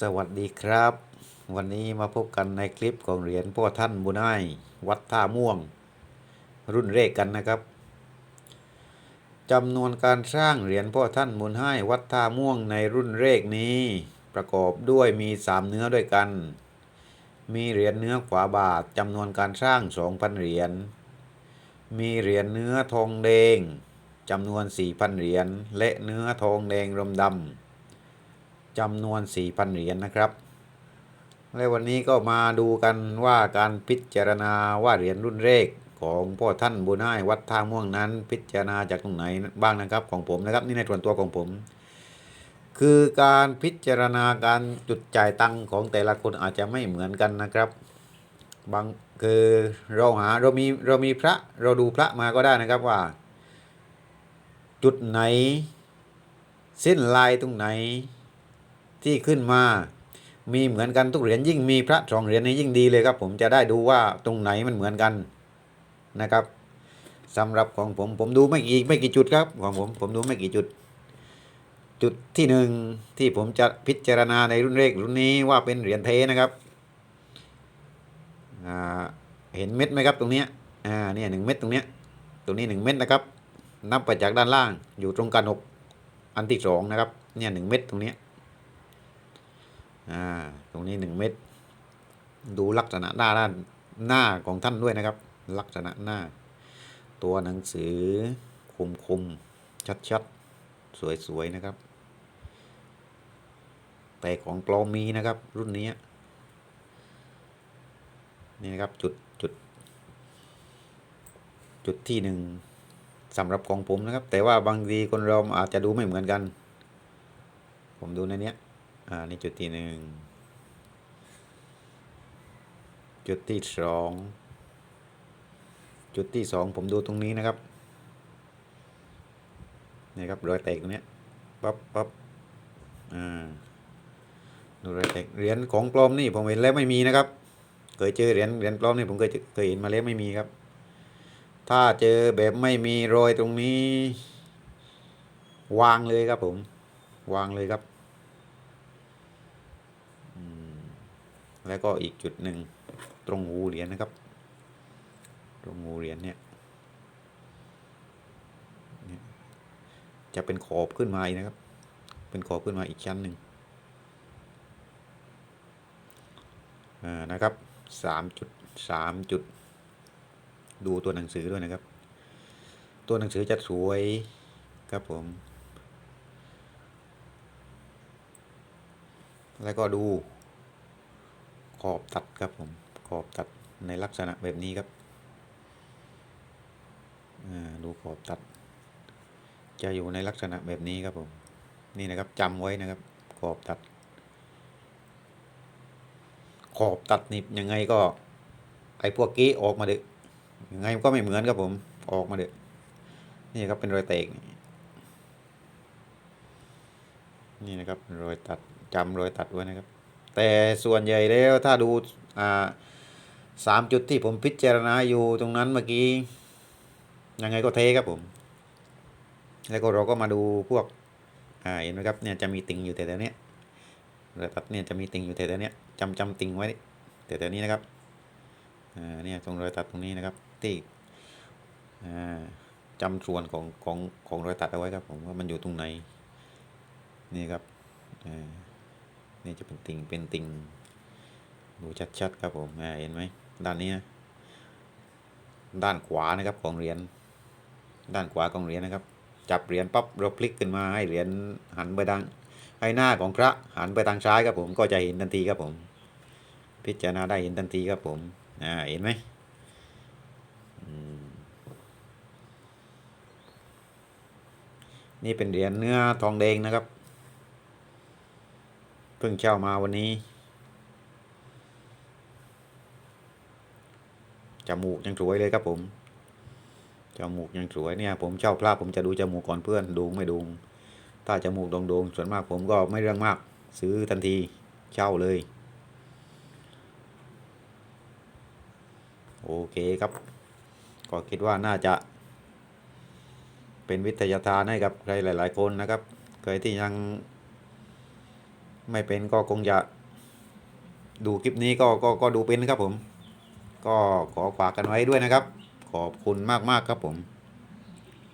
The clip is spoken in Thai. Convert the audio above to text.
สวัสดีครับ วันนี้มาพบกันในคลิปของเหรียญพ่อท่านบุญายวัดท่าม่วง รุ่นเลขกันนะครับจำนวนการสร้างเหรียญพ่อท่านบุญให้วัดท่าม่วงในรุ่นเลขนี้ ประกอบด้วยมีสามเนื้อด้วยกัน มีเหรียญเนื้อขวาบาทจำนวนการสร้าง 2,000 เหรียญมีเหรียญเนื้อทองแดงจำนวน 4,000 เหรียญและเนื้อทองแดงรมดำ จำนวน 4,000 เหรียญนนะครับ และวันนี้ก็มาดูกันว่าการพิจารณาว่าเหรียญรุ่นเลขของพ่อท่านบุญให้วัดท่าม่วงนั้น พิจารณาจากตรงไหนบ้างนะครับของผมนะครับ นี่ในส่วนตัวของผม คือการพิจารณาการจุดจ่ายตังค์ของแต่ละคนอาจจะไม่เหมือนกันนะครับบางคือเราหาเรามีเรามีพระเราดูพระมาก็ได้นะครับว่า จุดไหน เส้นลายตรงไหน ที่ขึ้นมา มีเหมือนกันทุกเหรียญยิ่งมีพระสองเหรียญนี้ยิ่งดีเลยครับ ผมจะได้ดูว่าตรงไหนมันเหมือนกันนะครับสำหรับของผมผมดูไม่กี่ไม่กี่จุดครับของผมผมดูไม่กี่จุด จุดที่หนึ่งที่ผมจะพิจารณาในรุ่นเลขรุ่นนี้ว่าเป็นเหรียญเทนะครับอ่าเห็นเม็ดไหมครับตรงนี้อ่าเนี่ยหนึ่งเม็ดตรงเนี้ยตรงนี้หนึ่งเม็ดนะครับ นับไปจากด้านล่างอยู่ตรงกันหกอันที่สองนะครับ เนี่ยหนึ่งเม็ดตรงนี้ อ่าตรงนี้หนึ่งเม็ดดูลักษณะหน้าด้านหน้าของท่านด้วยนะครับ ลักษณะหน้า ตัวหนังสือคมคมชัดชัดๆสวยนะครับ แต่ของปลอมมีนะครับ รุ่นนี้นี่นะครับจุดจุด จุดที่หนึ่งสำหรับของผมนะครับ แต่ว่าบางทีคนเราอาจจะดูไม่เหมือนกัน ผมดูในเนี้ย อ่านี่จุดที่หนึ่งจุดที่สองจุดที่สองผมดูตรงนี้นะครับนี่ครับรอยแตกตรงเนี้ยปั๊บปั๊บอ่าดูรอยแตกเหรียญของปลอมนี่ผมเห็นแล้วไม่มีนะครับ เคยเจอเหรียญเหรียญปลอมนี่ผมเคยเจอเคยเห็นมาแล้วไม่มีครับ ถ้าเจอแบบไม่มีรอยตรงนี้ วางเลยครับผม วางเลยครับ แล้วก็อีกจุดหนึ่งตรงหูเหรียญนะครับ ตรงหูเหรียญเนี่ยจะเป็นขอบขึ้นมาอีกนะครับ เป็นขอบขึ้นมาอีกชั้นหนึ่งนะครับสามจุดสามจุด ดูตัวหนังสือด้วยนะครับ ตัวหนังสือจะสวยครับผม แล้วก็ดู ขอบตัดครับผมขอบตัดในลักษณะแบบนี้ครับอ่าดูขอบตัด จะอยู่ในลักษณะแบบนี้ครับผมนี่นะครับจำไว้นะครับ ขอบตัด ขอบตัดนี่ยังไงก็ ไอ้พวกกี้ออกมาเด็กยังไงก็ไม่เหมือนครับผมออกมาเด็กนี่ครับเป็นรอยแตกนี่นี่นะครับรอยตัดจำรอยตัดไว้นะครับ แต่ส่วนใหญ่แล้วถ้าดูอ่าสามจุดที่ผมพิจารณาอยู่ตรงนั้นเมื่อกี้ ยังไงก็เทครับผม แล้วก็เราก็มาดูพวกอ่าเห็นไหมครับเนี่ยจะมีติ่งอยู่แต่แต่เนี้ยรอยตัดเนี่ยจะมีติ่งอยู่แต่แต่เนี้ยจำจำติ่งไว้แต่แต่นี้นะครับอ่าเนี่ยตรงรอยตัดตรงนี้นะครับที่อ่าจำส่วนของของของรอยตัดเอาไว้ครับผมว่ามันอยู่ตรงไหนนี่ครับอ่า นี่จะเป็นติ่งเป็นติ่งดูชัดๆครับผมอ่าเห็นไหมด้านนี้นะด้านขวานะครับของเหรียญด้านขวาของเหรียญนะครับ จับเหรียญปั๊บเราพลิกขึ้นมาให้เหรียญหันไปทางให้หน้าของพระหันไปทางซ้ายครับผมก็จะเห็นทันทีครับผม พิจารณาได้เห็นทันทีครับผมอ่าเห็นไหมนี่เป็นเหรียญเนื้อทองแดงนะครับ พิ่งเช่ามาวันนี้ จมูกยังสวยเลยครับผม จมูกยังสวยเนี่ย ผมเช่าพระผมจะดูจมูกก่อนเพื่อนดูไม่ดูถ้าจมูกโด่งๆส่วนมากผมก็ไม่เรื่องมาก ซื้อทันทีเช่าเลย โอเคครับ ก็คิดว่าน่าจะ เป็นวิทยาทานให้กับใครหลาย ๆ คนนะครับ ใครที่ยัง ไม่เป็นก็คงจะดูคลิปนี้ก็ก็ก็ดูเป็นนะครับผม ก็ขอฝากกันไว้ด้วยนะครับ ขอบคุณมากๆครับผม